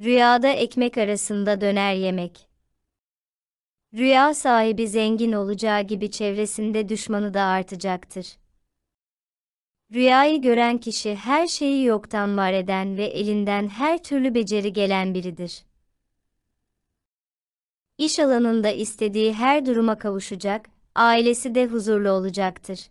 Rüyada ekmek arasında döner yemek. Rüya sahibi zengin olacağı gibi çevresinde düşmanı da artacaktır. Rüyayı gören kişi her şeyi yoktan var eden ve elinden her türlü beceri gelen biridir. İş alanında istediği her duruma kavuşacak, ailesi de huzurlu olacaktır.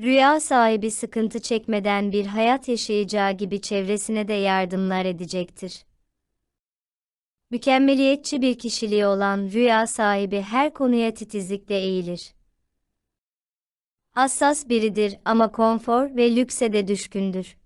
Rüya sahibi sıkıntı çekmeden bir hayat yaşayacağı gibi çevresine de yardımlar edecektir. Mükemmeliyetçi bir kişiliği olan rüya sahibi her konuya titizlikle eğilir. Hassas biridir ama konfor ve lükse de düşkündür.